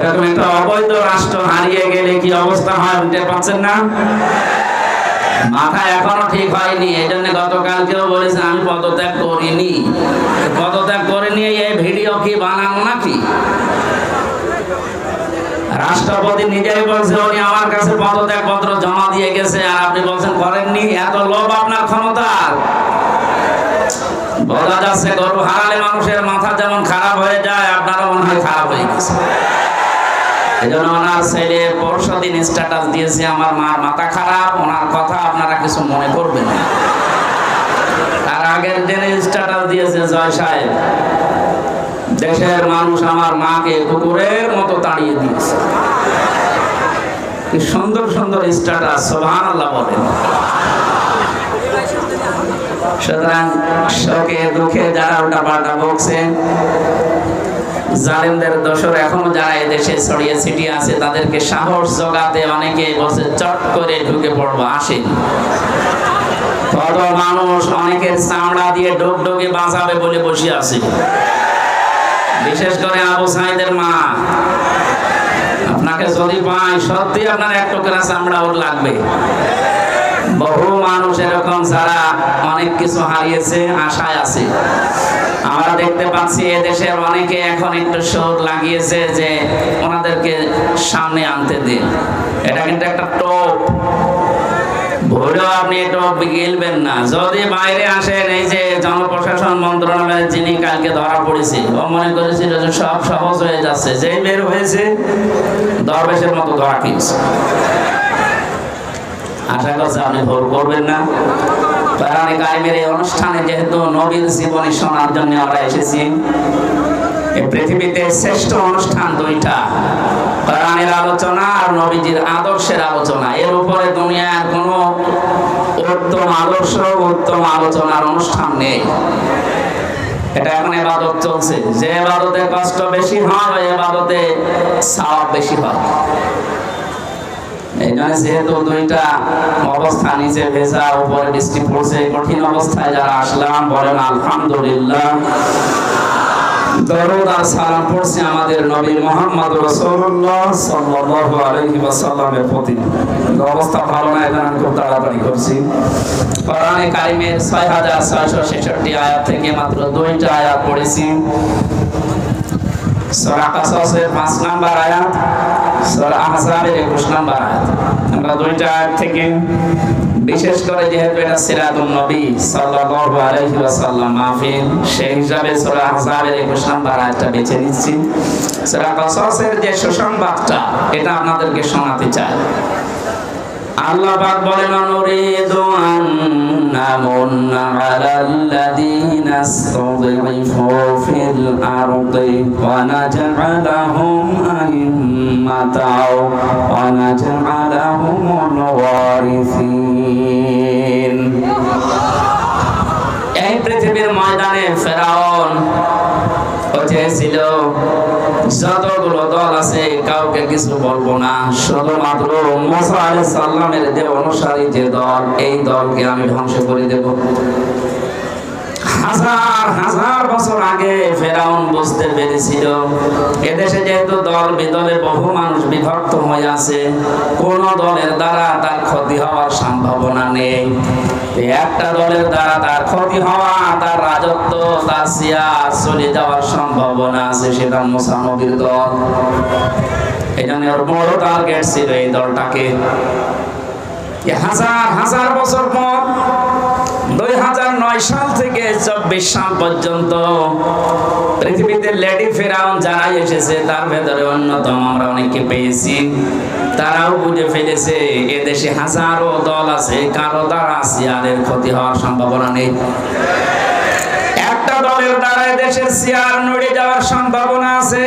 এরকম একটা অবৈধ রাষ্ট্র হারিয়ে গেলে কি অবস্থা হয় বুঝতে পারছেন না? মাথা এখনও ঠিক হয়নি এই জন্য গতকালকেও বলেছেন, আমি পদত্যাগ করিনি। পদত্যাগ করে নিয়ে এই ভিডিও কি বানানো নাকি? রাষ্ট্রপতি নিজেই বলছে, উনি আমার কাছে পদত্যাগ পত্র জমা দিয়ে গেছে। আর আপনি বলছেন, করেননি? এত লোভ আপনার ক্ষমতার বলা যাচ্ছে, গরু হারালে মানুষের মাথা যেমন খারাপ হয়ে যায়, আপনারও মনে হয় খারাপ হয়ে গেছে। এই জন্য ওনার ছেলে পরশু দিন স্ট্যাটাস দিয়েছে, আমার মার মাথা খারাপ, ওনার কথা আপনারা কিছু মনে করবেন না। তার আগের দিনে স্ট্যাটাস দিয়েছে জয় সাহেব। দেশের মানুষ আমার মাকে কুকুরের মতো তাড়িয়ে দিয়েছে। কি সুন্দর সুন্দর স্ট্যাটাস সোহান আল্লাহ বলেন। সুতরাং শোকে দুঃখে যারা ওটা পাল্টা বকছে জালিমদের দোষর এখনও যারা এদেশে ছড়িয়ে ছিটিয়ে আছে, তাদেরকে সাহস জোগাতে অনেকে বসে চট করে ঢুকে পড়ব, আসেন। কত মানুষ অনেকের চামড়া দিয়ে ডোক ডোকে বাঁচাবে বলে বসে আছে। বিশেষ করে আবু সাইদের মা। আপনাকে যদি পাই সত্যি আপনার এক টুকরা চামড়া ওর লাগবে। বহু মানুষ এরকম যারা অনেক কিছু হারিয়েছে, আশায় আছে। আমরা দেখতে পাচ্ছি এদেশের অনেকে এখন একটু শোর লাগিয়েছে যে ওনাদেরকে সামনে আনতে দিন। এটা কিন্তু একটা টপ। ভুলেও আপনি টপ গিলবেন না। যদি বাইরে আসেন, এই যে জনপ্রশাসন মন্ত্রণালয়ের যিনি কালকে ধরা পড়েছে, ও মনে করেছিল যে সব সহজ হয়ে যাচ্ছে। যেই বের হয়েছে, দরবেশের মতো ধরা খেয়েছে। আশা করছি আপনি ভুল করবেন না। কোরআনে কারিমের এই অনুষ্ঠানে যেহেতু নবীর জীবনী শোনার জন্য আমরা এসেছি, এই পৃথিবীতে শ্রেষ্ঠ অনুষ্ঠান দুইটা। কোরআনের আলোচনা আর নবীজির আদর্শের আলোচনা। এর উপরে দুনিয়ার কোনো উত্তম আদর্শ, উত্তম আলোচনার অনুষ্ঠান নেই। এটা এখন এবাদত চলছে। যে এবাদতে কষ্ট বেশি হয় এবাদতে সাওয়াব বেশি হয়। এই জন্য যেহেতু দুইটা অবস্থা নিচে ভেজা, উপরে বৃষ্টি পড়ছে কঠিন অবস্থায় যারা আসলাম, বলেন আলহামদুলিল্লাহ। আমাদের নবী মোহাম্মদ 6666 আয়াত থেকে মাত্র দুইটা আয়াত পড়েছি। সূরা কাসাসের 5 নাম্বার আয়াত সূরা আহজাবের 21 নাম্বার আয়াত আমরা দুইটা আয়াত থেকে বিশেষ করে যেহেতু এটা সেই হিসাবে সূরা আহজাবের 21 নাম্বার আয়াতটা বেছে যে সুসংবাদটা এটা আপনাদেরকে শোনাতে চাই আল্লাহ পাক বলেন নুরিদু আন নামুন্না আলাল্লাযীনা ইসতাদঈফু ফিল আরদি ওয়া নাজআলাহুম আইম্মাতাও কিছু বলব না। শুধুমাত্র মুসা সালামের যে অনুসারী যে দল, এই দলকে আমি ধ্বংস করে দেব। কোন দলের দ্বারা তার ক্ষতি সম্ভাবনা নেই। একটা দলের দ্বারা তার ক্ষতি হওয়া, তার রাজত্ব চলে যাওয়ার সম্ভাবনা আছে, সেটা মুসা নবীর দল। এই জন্য ওর বড় টার্গেট ছিল এই দলটাকে। হাজার হাজার বছর পর, দুই হাজার নয় সাল থেকে চব্বিশ সাল পর্যন্ত পৃথিবীতে লেডি ফেরাউন যারা এসেছে, তার ভেতরে অন্যতম আমরা অনেককে পেয়েছি। তারাও বুঝে ফেলেছে, এদেশে হাজারো দল আছে, কারও দ্বারা সিয়ারের ক্ষতি হওয়ার সম্ভাবনা নেই। একটা দলের দ্বারা দেশের সিয়ার নড়ে যাওয়ার সম্ভাবনা আছে।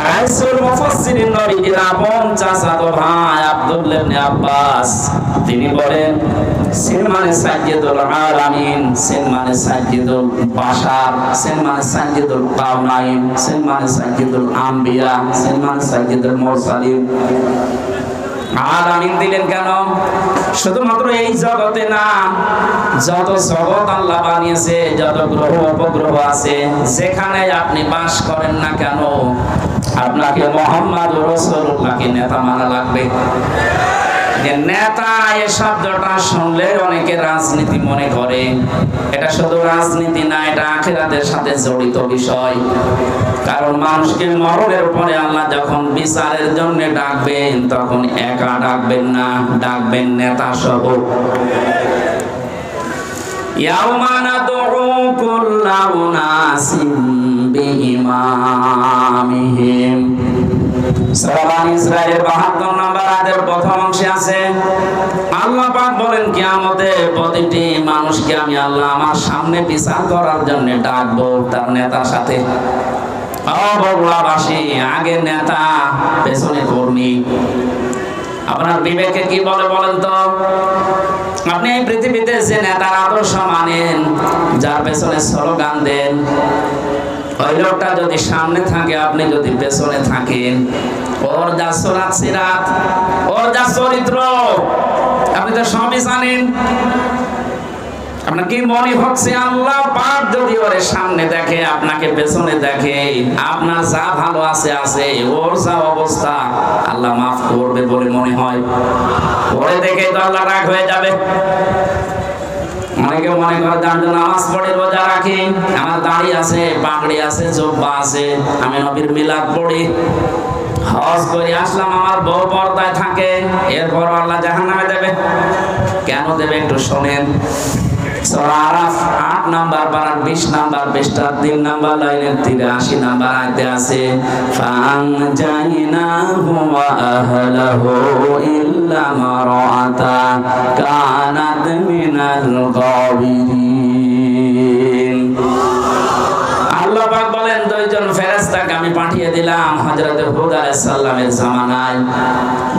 রাইসুল মুফাসসিরিন নবীজির আপন চাচাতো ভাই আব্দুল্লাহ ইবনে আব্বাস। তিনি বলেন সিন মানে সাজ্জিদুল আলামিন সিন মানে সাজ্জিদুল বাশার সিন মানে সাজ্জিদুল কাউনাইন সিন মানে সাজ্জিদুল আম্বিয়া সিন মানে সাজ্জিদুল মুরসালিন। আলামিন দিলেন কেন? শুধুমাত্র এই জগতে না, যত জগৎ আল্লাহ বানিয়েছে, যত গ্রহ উপগ্রহ আছে, যেখানে আপনি বাস করেন না কেন? আপনাকে মোহাম্মদ রসুল আপনাকে নেতা মানা লাগবে। যে নেতা এ শব্দটা শুনলে অনেকে রাজনীতি মনে করে। এটা শুধু রাজনীতি না, এটা আখেরাদের সাথে জড়িত বিষয়। কারণ মানুষকে মরণের পরে আল্লাহ যখন বিচারের জন্য ডাকবেন, তখন একা ডাকবেন না, ডাকবেন নেতা সহ। ইয়াউমানা দুউ কুল্লাউনাসিন ইমামিহিম সারা বান ইসরায়েলের নম্বর আয়াতের প্রথম অংশে আছে, আল্লাহ পাক বলেন, কিয়ামতে প্রতিটি মানুষকে আমি আল্লাহ আমার সামনে বিচার করার জন্য ডাকবো তার নেতার সাথে। আগে নেতা, পেছনে কর্মী। আপনার বিবেকে কি বলে বলেন তো? আপনি এই পৃথিবীতে যে নেতার আদর্শ মানেন, যার পেছনে স্লোগান দেন ওই লোকটা যদি সামনে থাকে, আপনি যদি পেছনে থাকেন। ওর যা সোরাত সিরাত, ওর যা চরিত্র, আপনি তো সবই জানেন। আল্লাহ পাক যদি ওর সামনে দেখে, আপনাকে পেছনে দেখে, আপনার যা ভালো আছে আছে, ওর যা অবস্থা, আল্লাহ মাফ করবে বলে মনে হয়। ওরে দেখে তো আল্লাহ রাগ হয়ে যাবে। অনেকে মনে করে দাঁড়িয়ে নামাজ পড়ে, রোজা রাখি। আমার দাড়ি আছে, পাগড়ি আছে, জব্বা আছে, আমি নবীর মিলাদ পড়ি। হজ করে আসলাম, আমার বউ পর্দায় থাকে। এরপর আল্লাহ জাহান্নামে দেবে। কেন দেবে একটু শোনেন। সূরা আরাফ 8 নাম্বার পারার 20 নাম্বার পৃষ্ঠার 3 নাম্বার লাইনের 83 নাম্বার আল্লাহ পাক বলেন, দুইজন ফেরেশতাকে আমি পাঠিয়ে দিলাম হযরত হুদ আলাইহিস সালামের জামানায়।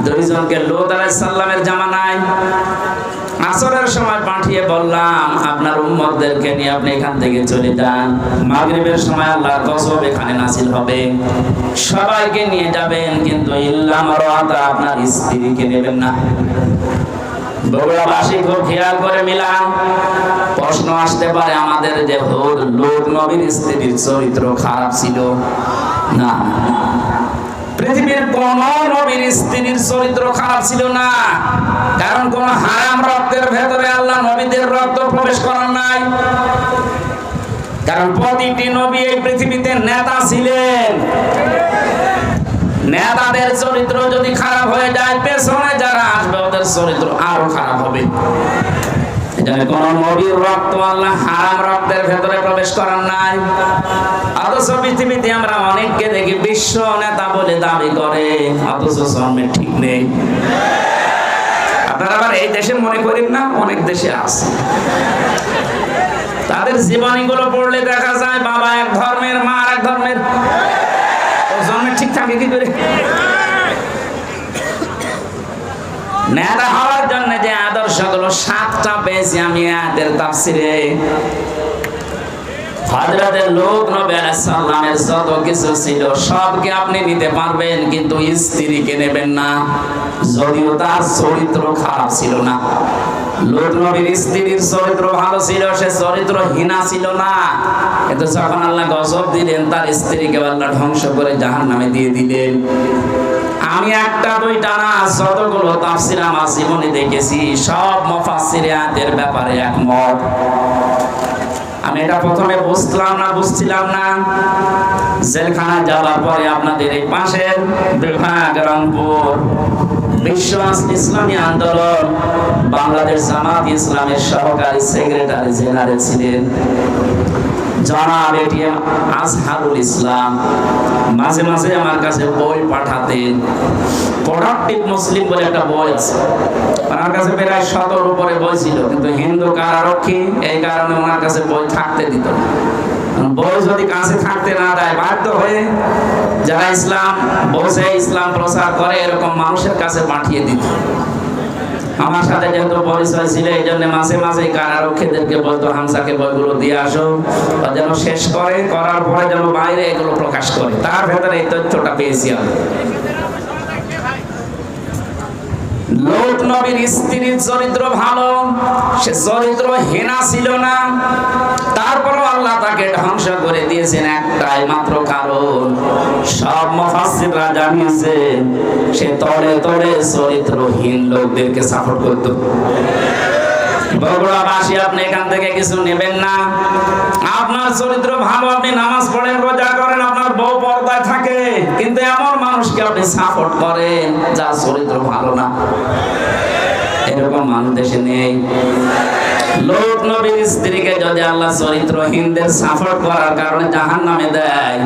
দুইজনকে লূত আলাইহিস সালামের জামানায়। আসরের সময় পাঠিয়ে বললাম, আপনার উম্মতদেরকে নিয়ে আপনি এখান থেকে চলে যান। মাগরিবের সময় আল্লাহর গজব এখানে নাসিল হবে। সবাইকে নিয়ে যাবেন, কিন্তু ইল্লা মারাতা আপনার স্ত্রীকে নেবেন না। বগুড়াবাসী খুব খেয়াল করে মিলাম প্রশ্ন আসতে পারে, আমাদের যে হুদ লোক নবীর স্ত্রীর চরিত্র খারাপ ছিল? না। পৃথিবীর কোন নবীর স্ত্রীর চরিত্র খারাপ ছিল না। কারণ কোন হারাম রক্তের ভেতরে আল্লাহ নবীদের রক্ত প্রবেশ করার নাই। কারণ প্রতিটি নবী এই পৃথিবীতে নেতা ছিলেন। নেতাদের চরিত্র যদি খারাপ হয়ে যায়, পেছনে যারা আসবে, ওদের চরিত্র আরও খারাপ হবে। এখানে কোন নবীর রক্ত আল্লাহ হারাম রক্তের ভেতরে প্রবেশ করার নাই। অথচ পৃথিবীতে আমরা অনেককে দেখি বিশ্ব নেতা বলে দাবি করে, অথচ জন্মের ঠিক নেই। আপনারা আবার এই দেশে মনে করেন না, অনেক দেশে আছে। তাদের জীবনীগুলো পড়লে দেখা যায় বাবা এক ধর্মের, মা এক ধর্মের। জন্মের ঠিক থাকে কি করে? নেতা হওয়ার জন্য যে আদর্শগুলো সাতটা পেয়েছি আমি এদের তাফসিরে। তার চরিত্র খারাপ ছিল না। নবীর চরিত্র ভালো ছিল, সে চরিত্র হীনা ছিল না। কিন্তু তার স্ত্রীকে ধ্বংস করে জাহান্নামে দিয়ে দিলেন। আমি একটা, দুইটা না, যতগুলো তাফসির আমার জীবনে দেখেছি, সব মুফাসসির আয়াতের ব্যাপারে একমত। আমি এটা প্রথমে বুঝলাম না, বুঝছিলাম না। জেলখানা যাওয়ার পরে আপনাদের এই পাশের বিভাগ রংপুর বিশ্ব ইসলামী আন্দোলন, বাংলাদেশ জামাত ইসলামের সহকারী সেক্রেটারি জেনারেল ছিলেন। জনাব এটিএম আজহারুল ইসলাম। মাঝে মাঝে আমার কাছে বই পাঠাতেন। প্রোডাক্টিভ মুসলিম বলে একটা বই আছে। আমার কাছে প্রায় শতর উপরে বই ছিল। কিন্তু হিন্দু কারারক্ষী এই কারণে ওনার কাছে বই থাকতে দিত না। বই যদি কাছে থাকতে না দেয়, বাধ্য হয়ে যারা ইসলাম বসে ইসলাম প্রচার করে, এরকম মানুষের কাছে পাঠিয়ে দিত। আমার সাথে যেহেতু পরিচয় ছিল, এই জন্য মাঝে মাঝে কারারক্ষীদেরকে বলতো, হামসাকে বইগুলো দিয়ে আসো। যেন শেষ করে, করার পরে যেন বাইরে এগুলো প্রকাশ করে। তার ভেতরে এই তথ্যটা পেয়েছি আমি। লোক নবীর স্ত্রীর চরিত্র ভালো, সে চরিত্র হেনা ছিল না। তারপরও আল্লাহ তাকে ধ্বংস করে দিয়েছেন একটাই মাত্র কারণ, সব মুফাসসিররা জানিয়েছে, সে তলে তলে চরিত্রহীন লোকদেরকে সাপোর্ট করত। বগুড়াবাসী, আপনি এখান থেকে কিছু নেবেন না। আপনার চরিত্র ভালো, আপনি নামাজ পড়েন, রোজা করেন, আপনার বউ পর্দায় থাকে। এমন মানুষকে আপনি সাপোর্ট করেন যার চরিত্র ভালো না, এরকম মানুষ দেশে নেই। লোক নবীর স্ত্রীকে যদি আল্লাহ চরিত্রহীনদের সাপোর্ট করার কারণে জাহান নামে দেয়,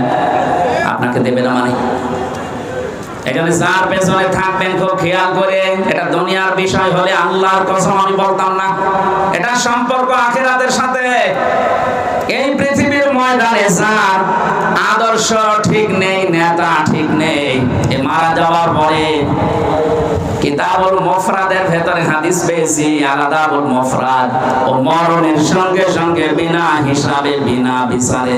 আপনাকে দেবে না মানে? এখানে যার পেছনে থাকবেন, খুব খেয়াল করে, এটা দুনিয়ার বিষয় হলে আল্লাহর কসম আমি বলতাম না। এটা সম্পর্ক আখেরাতের সাথে। এই পৃথিবীর ময়দানে যার আদর্শ ঠিক নেই, নেতা ঠিক মারা যাওয়ার পরে কিতাবুল মফরাদের ভেতরে হাদিস পেয়েছি আলাদাবুল মফরাদ। ও মরণের সঙ্গে সঙ্গে বিনা হিসাবে, বিনা বিচারে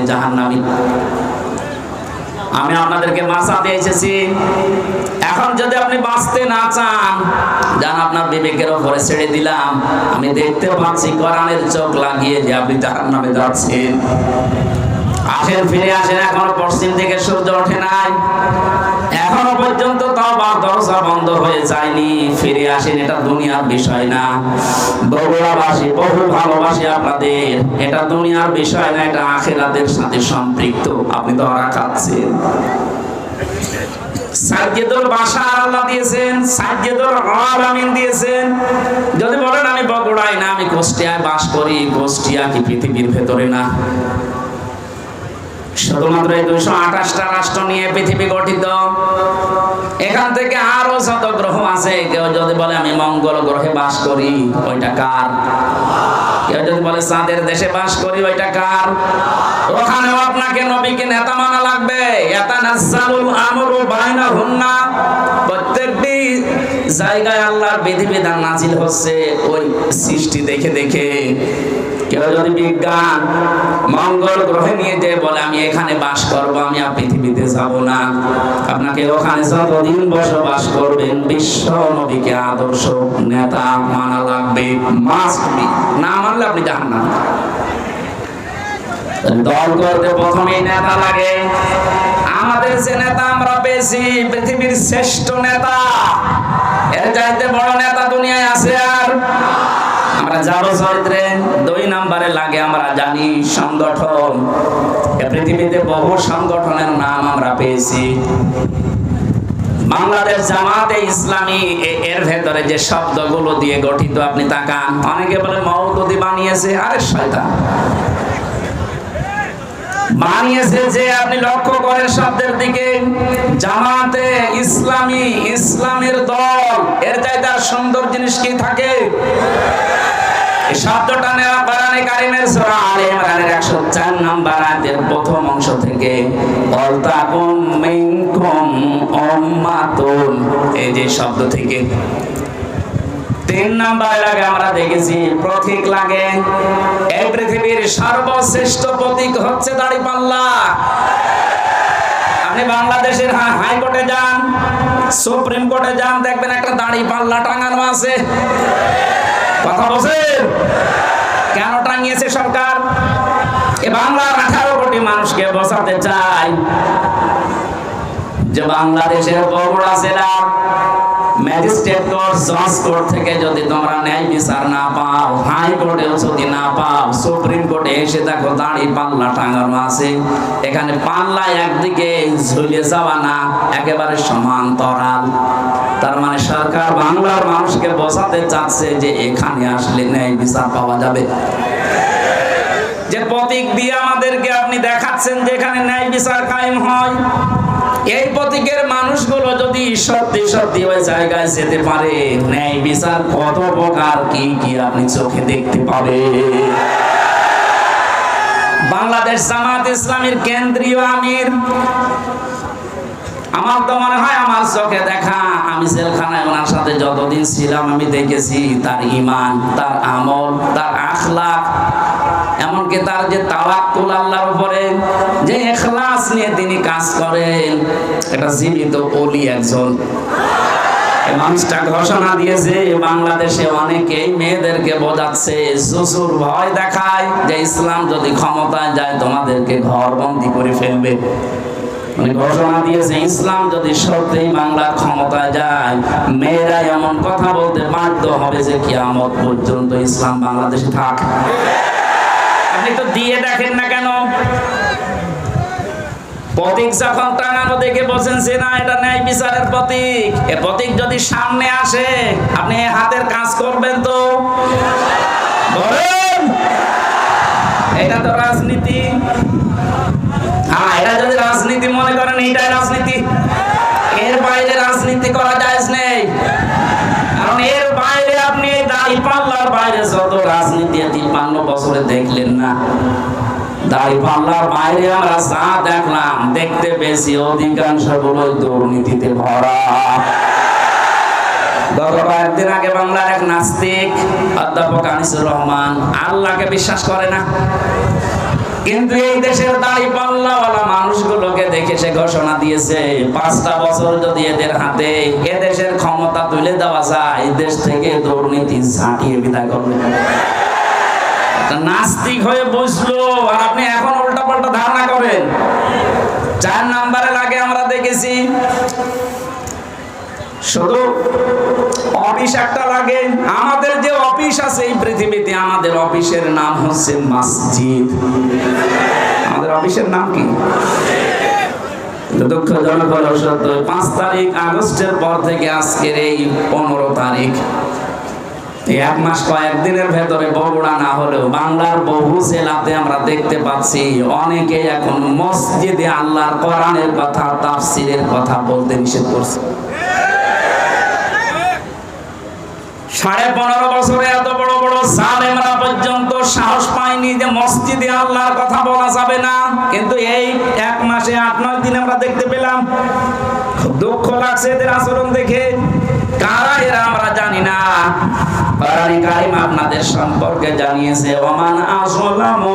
আমি আপনাদেরকে বাঁচাতে এসেছি এখন যদি আপনি বাঁচতে না চান যান আপনার বিবেকের ওপরে ছেড়ে দিলাম। আমি দেখতে পাচ্ছি কোরআনের চোখ লাগিয়ে যে আপনি জাহান্নামে যাচ্ছেন। আসেন ফিরে আসেন এখনও পশ্চিম থেকে সূর্য ওঠে নাই। এখনও পর্যন্ত তওবা দরজা বন্ধ হয়ে যায়নি, ফিরে আসেন, এটা দুনিয়ার বিষয় না। বগুড়াবাসী, বহু ভালোবাসি আপনাদের, এটা দুনিয়ার বিষয় না, এটা আখেরাতের সাথে সম্পৃক্ত। আপনি ধরা খাচ্ছেন সাজ্জেদুল বাসার আল্লাহ দিয়েছেন, সাজ্জেদুল আলামিন দিয়েছেন। যদি বলেন আমি বগুড়ায় না, আমি কুষ্টিয়ায় বাস করি, কুষ্টিয়া কি পৃথিবীর ভেতরে না? শুধুমাত্র এই দুইশো আঠাশটা রাষ্ট্র নিয়ে পৃথিবী গঠিত। এখান থেকে আরও শত গ্রহ আছে, কেউ যদি বলে, আমি মঙ্গল গ্রহে বাস করি, ওইটা কার? কেউ যদি বলে, চাঁদের দেশে বাস করি, ওইটা কার? ওখানেও আপনাকে নবীকে নেতা মানা লাগবে। প্রত্যেকটি জায়গায় আল্লাহর বিধিবিধান নাজিল হচ্ছে, ওই সৃষ্টি দেখে দেখে। কেউ যদি বিজ্ঞান মঙ্গল গ্রহে নিয়ে যে বলে, আমি এখানে বাস করব, আমি আর পৃথিবীতে যাব না। আপনাকে ওখানে যতদিন বসবাস করবেন, বিশ্ব নবীকে আদর্শ নেতা মানা লাগবে মাস্ট না মানলে আপনি জান না দল করতে প্রথমেই নেতা লাগে। আমাদের যে নেতা আমরা পেয়েছি, পৃথিবীর শ্রেষ্ঠ নেতা। এর চাইতে বড় নেতা দুনিয়ায় আছে আর আমরা চরিত্রে, দুই নাম্বারে লাগে আমরা জানি সংগঠন। পৃথিবীতে বহু সংগঠনের নাম আমরা পেয়েছি। বাংলাদেশ জামাতে ইসলামী এর ভেতরে যে শব্দগুলো দিয়ে গঠিত, আপনি তাকান। অনেকে বলে মৌদুদি বানিয়েছে, আরে শয়তান। বানিয়েছে যে আপনি লক্ষ্য করেন শব্দের দিকে, জামাতে ইসলামী, ইসলামের দল, এর চাইতে আর সুন্দর জিনিস কি থাকে? শব্দটা নেওয়া কোরআনে কারিমের সূরা আলে ইমরানের 104 নম্বর আয়াতের প্রথম অংশ থেকে। তিন নাম্বার লাগে, আমরা দেখেছি, প্রতীক লাগে। এই পৃথিবীর সর্বশ্রেষ্ঠ প্রতীক হচ্ছে দাড়িপাল্লা। আপনি বাংলাদেশের হাইকোর্টে যান, সুপ্রিম কোর্টে যান, দেখবেন একটা দাড়ি পাল্লা টাঙানো আছে। কথা বলছেন? কেন টাঙিয়েছে সরকার? এ বাংলার আঠারো কোটি মানুষকে বসাতে চায় যে বাংলাদেশের বগুড়া জেলা ম্যাজিস্ট্রেট কোর্ট, জজ কোর্ট থেকে যদি তোমরা ন্যায় বিচার না পাও, হাই কোর্টেও যদি না পাও, সুপ্রিম কোর্টে এসে দেখো দাঁড়ি পাল্লা টাঙানো আছে। এখানে পাল্লা একদিকে ঝুলিয়ে যাওয়া না, একেবারে সমান্তরাল। তার মানে সরকার বাংলার মানুষকে বোঝাতে চাচ্ছে যে এখানে আসলে ন্যায় বিচার পাওয়া যাবে। যে প্রতীক দিয়ে আমাদেরকে আপনি দেখাচ্ছেন যে এখানে ন্যায় বিচার কায়েম হয়। এই প্রতীকের মানুষগুলো যদি সত্যি সত্যি ওই জায়গায় যেতে পারে ন্যায় বিচার কত প্রকার কি কি আপনি চোখে দেখতে পাবে বাংলাদেশ জামাত ইসলামের কেন্দ্রীয় আমির আমার তো মনে হয় আমার চোখে দেখা, আমি জেলখানায় ওনার সাথে যতদিন ছিলাম, আমি দেখেছি তার ইমান তার আমল, তার আখলাক এমনকি তার যে তাওয়াক্কুল আল্লাহর উপরে যে ইখলাস নিয়ে তিনি কাজ করেন এটা জীবিত ওলি একজন। মানুষটা ঘোষণা দিয়েছে, বাংলাদেশে অনেকেই মেয়েদেরকে বোঝাচ্ছে জসুর ভয় দেখায় যে ইসলাম যদি ক্ষমতায় যায়, তোমাদেরকে ঘর বন্দি করে ফেলবে। মানে ঘোষণা দিয়েছে, ইসলাম যদি সত্যি বাংলার ক্ষমতায় যায়, মেয়েরা এমন কথা বলতে বাধ্য হবে যে কিয়ামত পর্যন্ত ইসলাম বাংলাদেশে থাক। আপনি তো দিয়ে দেখেন না কেন? প্রতীক যখন টাঙানো দেখে বলছেন যে না, এটা ন্যায় বিচারের প্রতীক। এ প্রতীক যদি সামনে আসে, আপনি হাতের কাজ করবেন তো? এটা তো রাজনীতি। এটা যদি রাজনীতি মনে করেন এটাই রাজনীতি। এর বাইরে রাজনীতি করা যায় নেই। কারণ এর বাইরে আপনি এই দাড়ি পাল্লার বাইরে যত রাজনীতি তিপ্পান্ন বছরে দেখলেন না। পাল্লার বাইরে আমরা যা দেখলাম, দেখতে পেয়েছি, অধিকাংশগুলো দুর্নীতিতে ভরা। গত আগে বাংলার এক নাস্তিক, অধ্যাপক আনিসুর রহমান, আল্লাহকে বিশ্বাস করে না। কিন্তু এই দেশের দাড়ি পাল্লাওয়ালা মানুষগুলোকে দেখে সে ঘোষণা দিয়েছে, পাঁচটা বছর যদি এদের হাতে এ দেশের ক্ষমতা তুলে দেওয়া যায়, দেশ থেকে দুর্নীতি ঝাঁটিয়ে বিদায় করবে। নাস্তিক হয়ে বসল, আর আপনি এখন উল্টা পাল্টা ধারণা করেন। চার নাম্বারের আগে আমরা দেখেছি শুধু অফিস একটা লাগে। আমাদের যে অফিস আছে এই পৃথিবীতে আমাদের অফিসের নাম হচ্ছে মসজিদ। আমাদের অফিসের নাম কি? দুঃখজনক হলো সত্য, পাঁচ তারিখ আগস্টের পর থেকে আজকের এই পনেরো তারিখ। এক মাস কয়েকদিনের ভেতরে বগুড়া না হলেও বাংলার বহু জেলাতে আমরা দেখতে পাচ্ছি, অনেকে এখন মসজিদে আল্লাহর কোরআনের কথা, তাফসিরের কথা বলতে নিষেধ করছে। সাড়ে পনেরো বছরে এত বড় বড় সালেমরা পর্যন্ত সাহস পায়নি যে মসজিদে আল্লাহর কথা বলা যাবে না। কিন্তু এই এক মাসে আট, নয় দিন আমরা দেখতে পেলাম, খুব দুঃখ লাগছে এদের আচরণ দেখে। কারা এরা আমরা জানি না। আপনাদের সম্পর্কে জানিয়েছে, ওমান আসলামু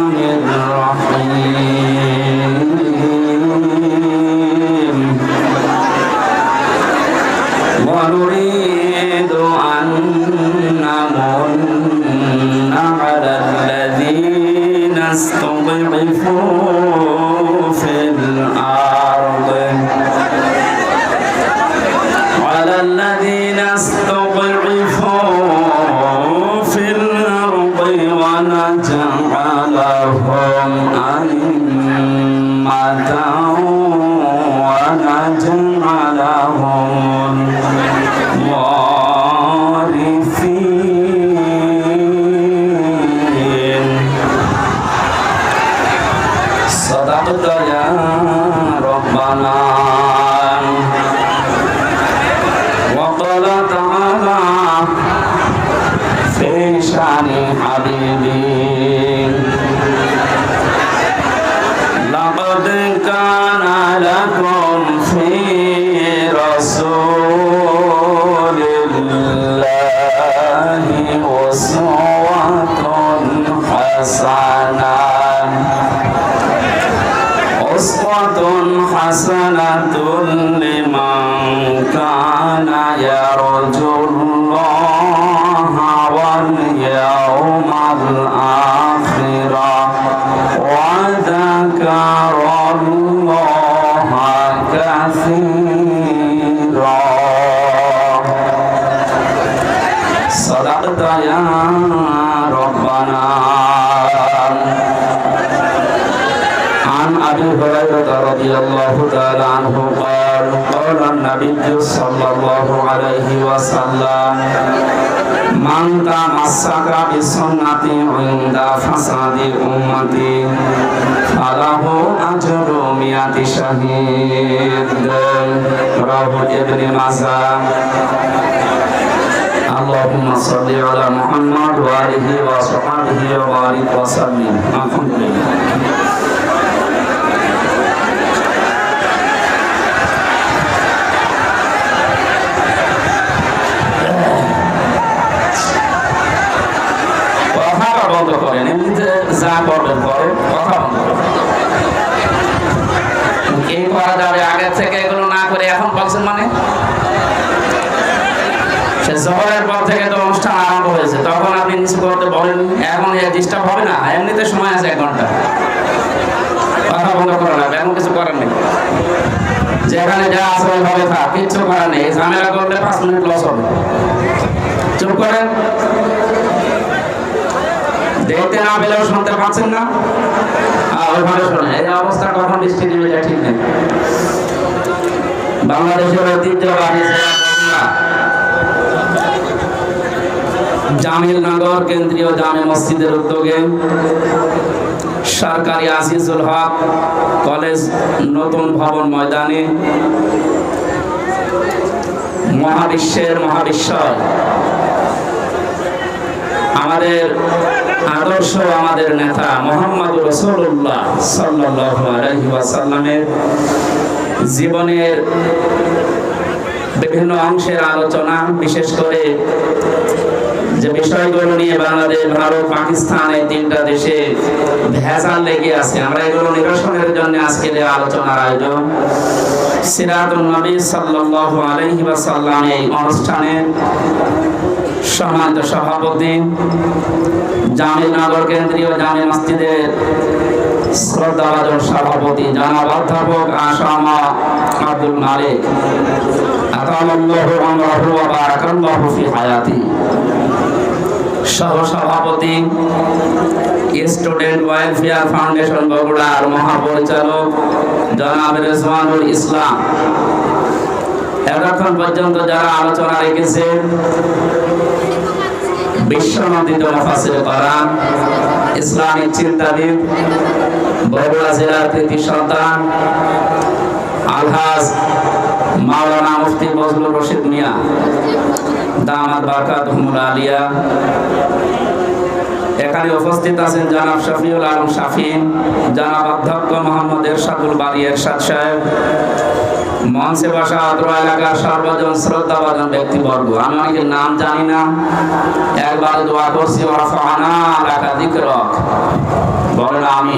الذين استضعفوا في الأرض. استضعفوا في الأرض ونجعلهم أئمة ونجعلهم أسوة حسنة لمن كان يرجو صلى الله عليه وسلم من تمسك بسنتي عند فساد امتي فله اجر مئة شهيد رواه ابن ماجه اللهم صل على محمد وآله وصحبه وبارك وسلم الحمد لله যা করবেন করেন কথা কি করা যাবে? আগে থেকে এগুলো না করে এখন বলছেন মানে? সে জহরের পর থেকে তো অনুষ্ঠান আরম্ভ হয়েছে। তখন আপনি কিছু করতে বলেন। এখন ডিস্টার্ব হবে না। এমনিতে সময় আছে এক ঘণ্টা। কথা বন্ধ করে না এখন কিছু করার নেই যেখানে যা আছে ওইভাবে থাক, কিচ্ছু করার নেই। এই ঝামেলা করলে পাঁচ মিনিট লস হবে। চুপ করেন। না পেলেও শুনতে পাচ্ছেন না। এই অবস্থা কখন বৃষ্টি নেমে যায় ঠিক নেই। বাংলাদেশের ঐতিহ্যবাহী জামিলনগর কেন্দ্রীয় জামে মসজিদের উদ্যোগে সরকারি আজিজুল হক কলেজ নতুন ভবন ময়দানে মহাবিশ্বের মহাবিশ্বয় আমাদের আদর্শ আমাদের নেতা মোহাম্মদ রসুল্লাহ সাল্লাহ ওয়াসাল্লামের জীবনের বিভিন্ন অংশের আলোচনা বিশেষ করে যে বিষয়গুলো নিয়ে বাংলাদেশ, ভারত, পাকিস্তান এই তিনটা দেশে ভেজাল লেগে আছে। আমরা এগুলো নিরসনের জন্য আজকের আলোচনার আয়োজন। সিরাতুল নবী সাল্লাল্লাহু আলাইহি ওয়াসাল্লাম এই অনুষ্ঠানের সম্মানিত সভাপতি জামিনগর কেন্দ্রীয় জামি মসজিদের শ্রদ্ধাভাজন সভাপতি, জনাব অধ্যাপক আসামা আব্দুল মালিক। আতামাল্লাহু আমরাহু ওয়া বারাকাল্লাহু ফি হায়াতি। সহসভাপতি, স্টুডেন্ট ওয়েলফেয়ার ফাউন্ডেশন বগুড়ার মহাপরিচালক জনাব রেজওয়ানুল ইসলাম। এতক্ষণ পর্যন্ত যারা আলোচনা রেখেছে বিশ্বনন্দিত মুফাসসির কোরআন ইসলামিক চিন্তাবিদ, বগুড়া জেলার কৃতি সন্তান, আলহাজ মুফতি বজলুর রশিদ মিয়া দামাত বারকাত আলিয়া। এখানে উপস্থিত আছেন জনাব শফিউল আলম শাফিন, জনাব অধ্যক্ষ মোহাম্মদ এরশাদুল বারি এরশাদ সাহেব, মঞ্চে বসা অত্র এলাকার সর্বজন শ্রদ্ধাভাজন ব্যক্তিবর্গ। আমি অনেকের নাম জানি না। একবার দোয়া করছি ওরফানা এলাকা দিকরক বলেন আমি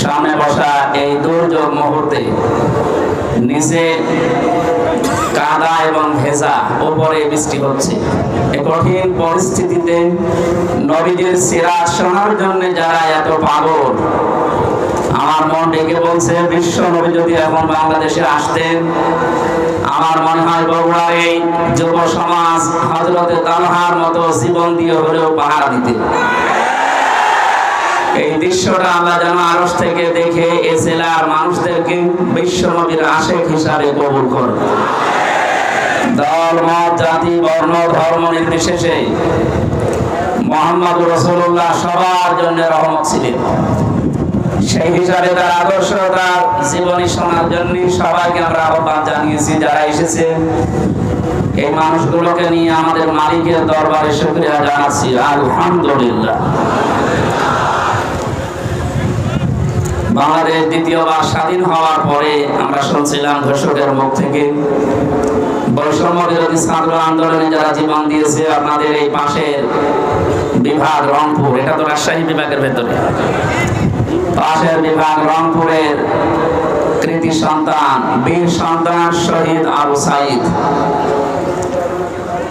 সামনে বসা এই দুর্যোগ মুহূর্তে নিচে কাদা এবং ভেজা উপরে বৃষ্টি হচ্ছে। এই কঠিন পরিস্থিতিতে নবীদের সেরা শোনার জন্য যারা এত পাগল, আমার মন ডেকে বলছে, বিশ্ব নবী যদি এখন বাংলাদেশে আসতেন, আমার মনে হয় বগুড়ার এই যুব সমাজ হজরতে তালহার মতো জীবন দিয়ে হলেও পাহারা দিতে এই দৃশ্যটা আমরা যেন আরস থেকে দেখে এ জেলার মানুষদেরকে বিশ্ব নবীর আশেক হিসাবে কবুল করব দল মত জাতি, বর্ণ, ধর্ম নির্বিশেষে মোহাম্মদ রসুল্লাহ সবার জন্য রহমত ছিলেন। সেই হিসাবে তার আদর্শ, তার জীবনী শোনার জন্য সবাইকে আমরা আহ্বান জানিয়েছি, যারা এসেছে। এই মানুষগুলোকে নিয়ে আমাদের মালিকের দরবারে শুক্রিয়া জানাচ্ছি। আলহামদুলিল্লাহ। বাংলাদেশ দ্বিতীয়বার স্বাধীন হওয়ার পরে আমরা শুনছিলাম ঘোষকের মুখ থেকে, বৈষম্য বিরোধী ছাত্র আন্দোলনে যারা জীবন দিয়েছে, আপনাদের এই পাশের বিভাগ রংপুর, এটা তো রাজশাহী বিভাগের ভেতরে। পাশের বিভাগ রংপুরের কৃতি সন্তান, বীর সন্তান শহীদ আবু সাইদ।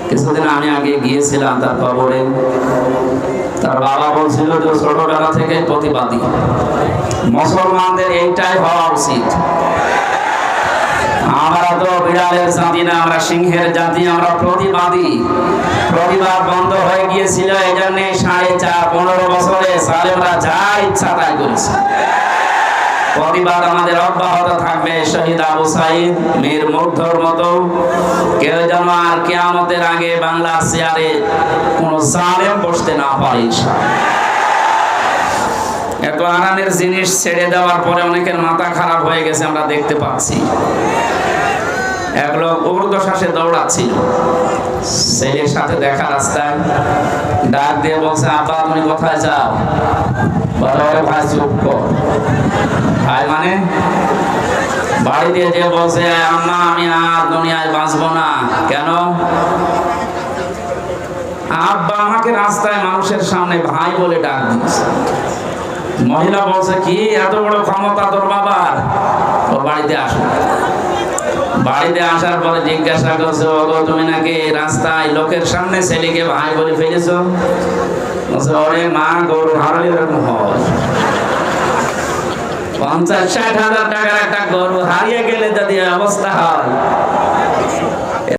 কিছুদিন আমি আগে গিয়েছিলাম তার খবরে তার বাবা বলছিল যে ছোটবেলা থেকে প্রতিবাদী। মুসলমানদের এইটাই হওয়া উচিত। আমরা তো বিড়ালের জাতি না, আমরা সিংহের জাতি, আমরা প্রতিবাদী। প্রতিবাদ বন্ধ হয়ে গিয়েছিল এই জন্য সাড়ে চার, পনেরো বছরে সালেমরা যা ইচ্ছা তাই করেছে। প্রতিবাদ আমাদের অব্যাহত থাকবে, শহীদ আবু সাইদ, মীর মুগ্ধর মতো। কেউ যেন আর কেয়ামতের আগে বাংলা চেয়ারে কোনো জালেম বসতে না পারে এত আরামের জিনিস ছেড়ে দেওয়ার পরে অনেকের মাথা খারাপ হয়ে গেছে, আমরা দেখতে পাচ্ছি। এক লোক ঊর্ধ্বশ্বাসে দৌড়াচ্ছিল ছেলের সাথে দেখা রাস্তায় ডাক দিয়ে বলছে, আব্বা, তুমি কোথায় যাও? ভাই চুপ ভাই মানে বাড়ি দিয়ে যে বলছে, আম্মা, আমি আর দুনিয়ায় বাঁচবো না। কেন? আব্বা আমাকে রাস্তায় মানুষের সামনে ভাই বলে ডাক দিচ্ছে মহিলা বলছে, কি এত বড় ক্ষমতা তোর বাবার? ও বাড়িতে আসো। বাড়িতে আসার পরে জিজ্ঞাসা করছে, ওগো, তুমি নাকি রাস্তায় লোকের সামনে ছেলেকে ভাই বলে ফেলেছো? ওরে মা গরু হারালে এরকম হয়। পঞ্চাশ ষাট হাজার টাকার একটা গরু হারিয়ে গেলে যদি অবস্থা হয়